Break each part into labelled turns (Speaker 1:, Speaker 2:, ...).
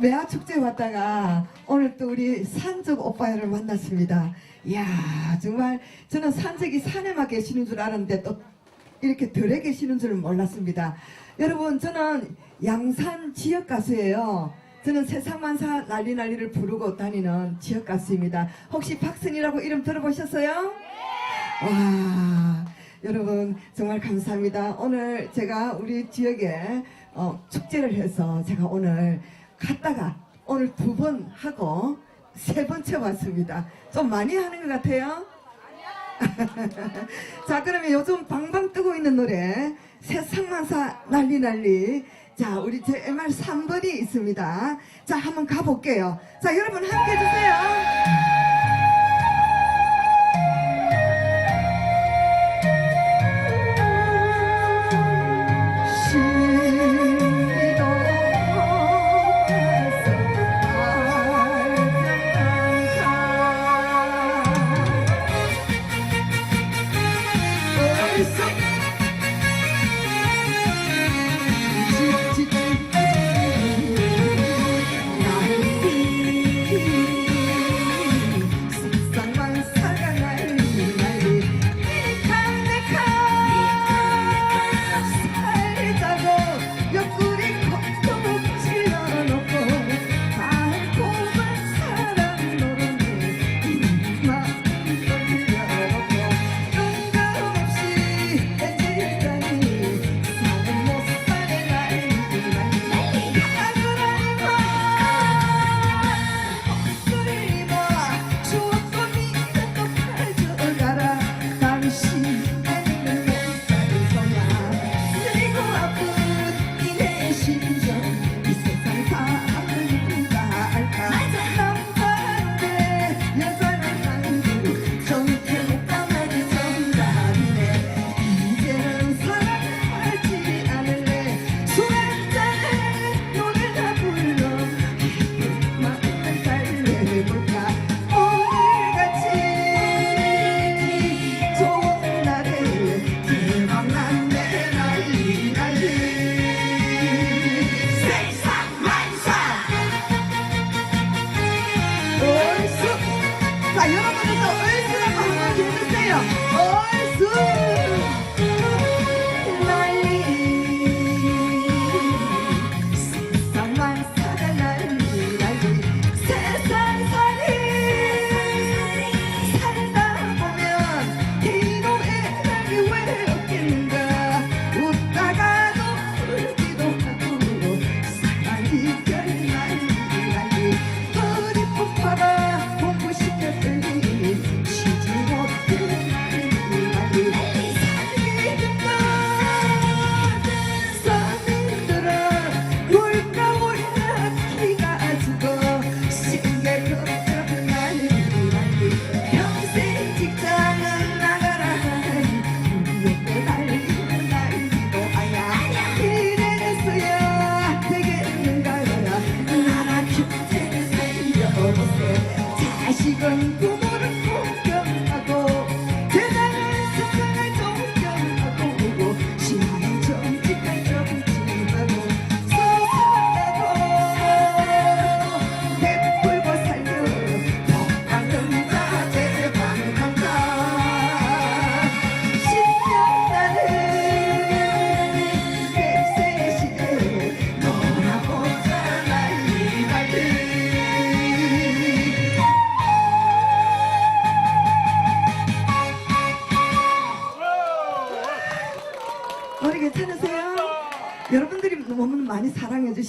Speaker 1: 매화 축제 왔다가 오늘 또 우리 산적 오빠를 만났습니다. 이야 정말 저는 산적이 산에만 계시는 줄 알았는데 또 이렇게 덜에 계시는 줄 몰랐습니다. 여러분 저는 양산 지역 가수예요. 저는 세상만사 난리 난리를 부르고 다니는 지역 가수입니다. 혹시 박선이라고 이름 들어보셨어요? 와 여러분 정말 감사합니다. 오늘 제가 우리 지역에 어, 축제를 해서 제가 오늘 갔다가 오늘 두 번 하고 세 번째 왔습니다. 좀 많이 하는 것 같아요. 자 그러면 요즘 방방 뜨고 있는 노래 세상만사 난리 난리 자 우리 제 MR 3번이 있습니다 자 한번 가볼게요 자 여러분 함께 해주세요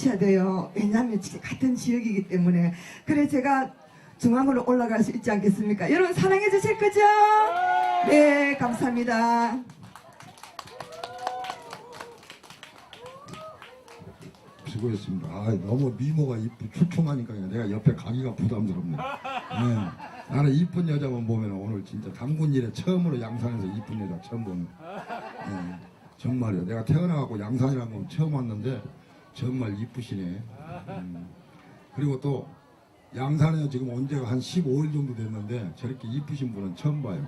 Speaker 1: 주셔야 돼요. 왜냐하면 지- 같은 지역이기 때문에. 그래 제가 중앙으로 올라갈 수 있지 않겠습니까? 여러분 사랑해 주실 거죠? 네, 감사합니다.
Speaker 2: 수고했습니다. 아, 너무 미모가 이쁘 출중하니까 내가 옆에 가기가 부담스럽네. 네. 나는 이쁜 여자만 보면 오늘 진짜 당군 일에 처음으로 양산에서 이쁜 여자 처음 보는. 네. 정말이야. 내가 태어나갖고 양산이라는 건 처음 왔는데 정말 이쁘시네. 음. 그리고 또 양산에 지금 온 지가 한 15일 정도 됐는데 저렇게 이쁘신 분은 처음 봐요.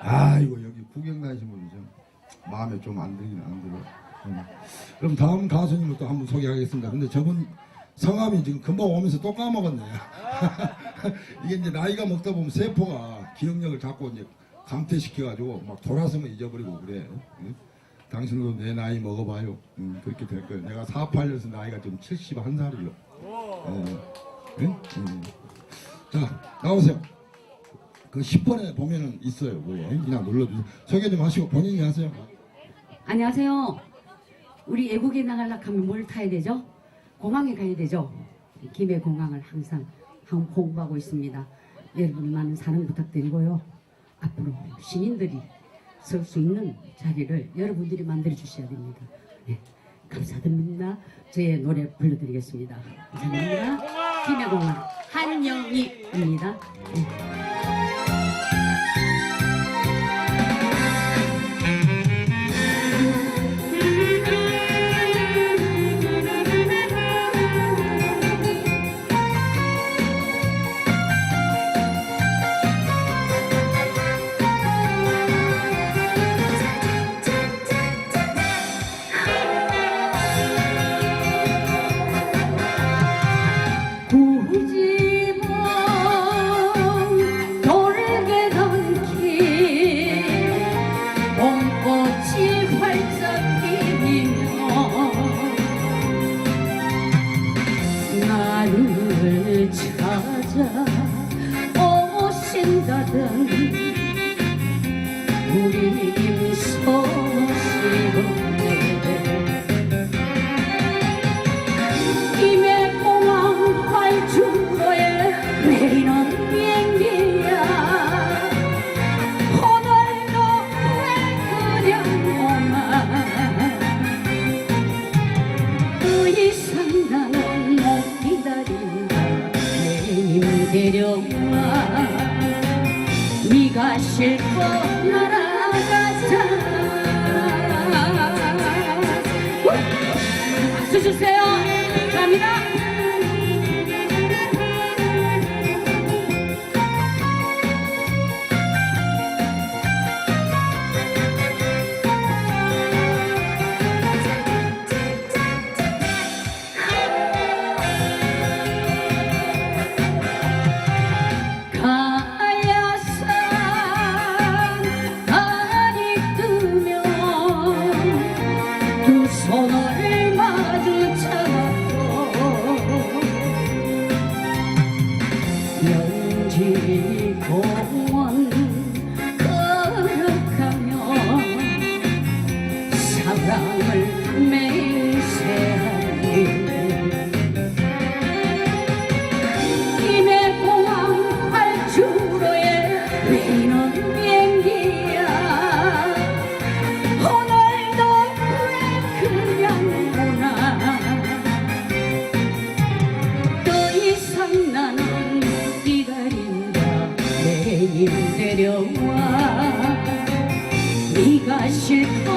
Speaker 2: 아이고 여기 구경 다니신 분이 좀 마음에 좀 안 들긴 안 들어. 음. 그럼 다음 가수님을 또 한번 소개하겠습니다. 근데 저분 성함이 지금 금방 오면서 또 까먹었네. 이게 이제 나이가 먹다 보면 세포가 기억력을 자꾸 이제 감퇴시켜가지고 막 돌아서면 잊어버리고 그래. 응? 당신도 내 나이 먹어봐요. 응, 그렇게 될 거예요. 내가 48년에서 나이가 지금 71살이요. 응? 응? 자, 나오세요. 그 10번에 보면은 있어요. 그거. 그냥 눌러주세요. 소개 좀 하시고 본인이 하세요.
Speaker 3: 안녕하세요. 우리 애국에 나가려고 하면 뭘 타야 되죠? 공항에 가야 되죠? 김해 공항을 항상 항- 홍보하고 있습니다. 여러분 많은 사랑 부탁드리고요. 앞으로 시민들이 설 수 있는 자리를 여러분들이 만들어 주셔야 됩니다. 네, 감사드립니다. 저의 노래 불러드리겠습니다. 감사합니다. 김해 공항 한영희입니다. 네.
Speaker 4: 연지 공원 네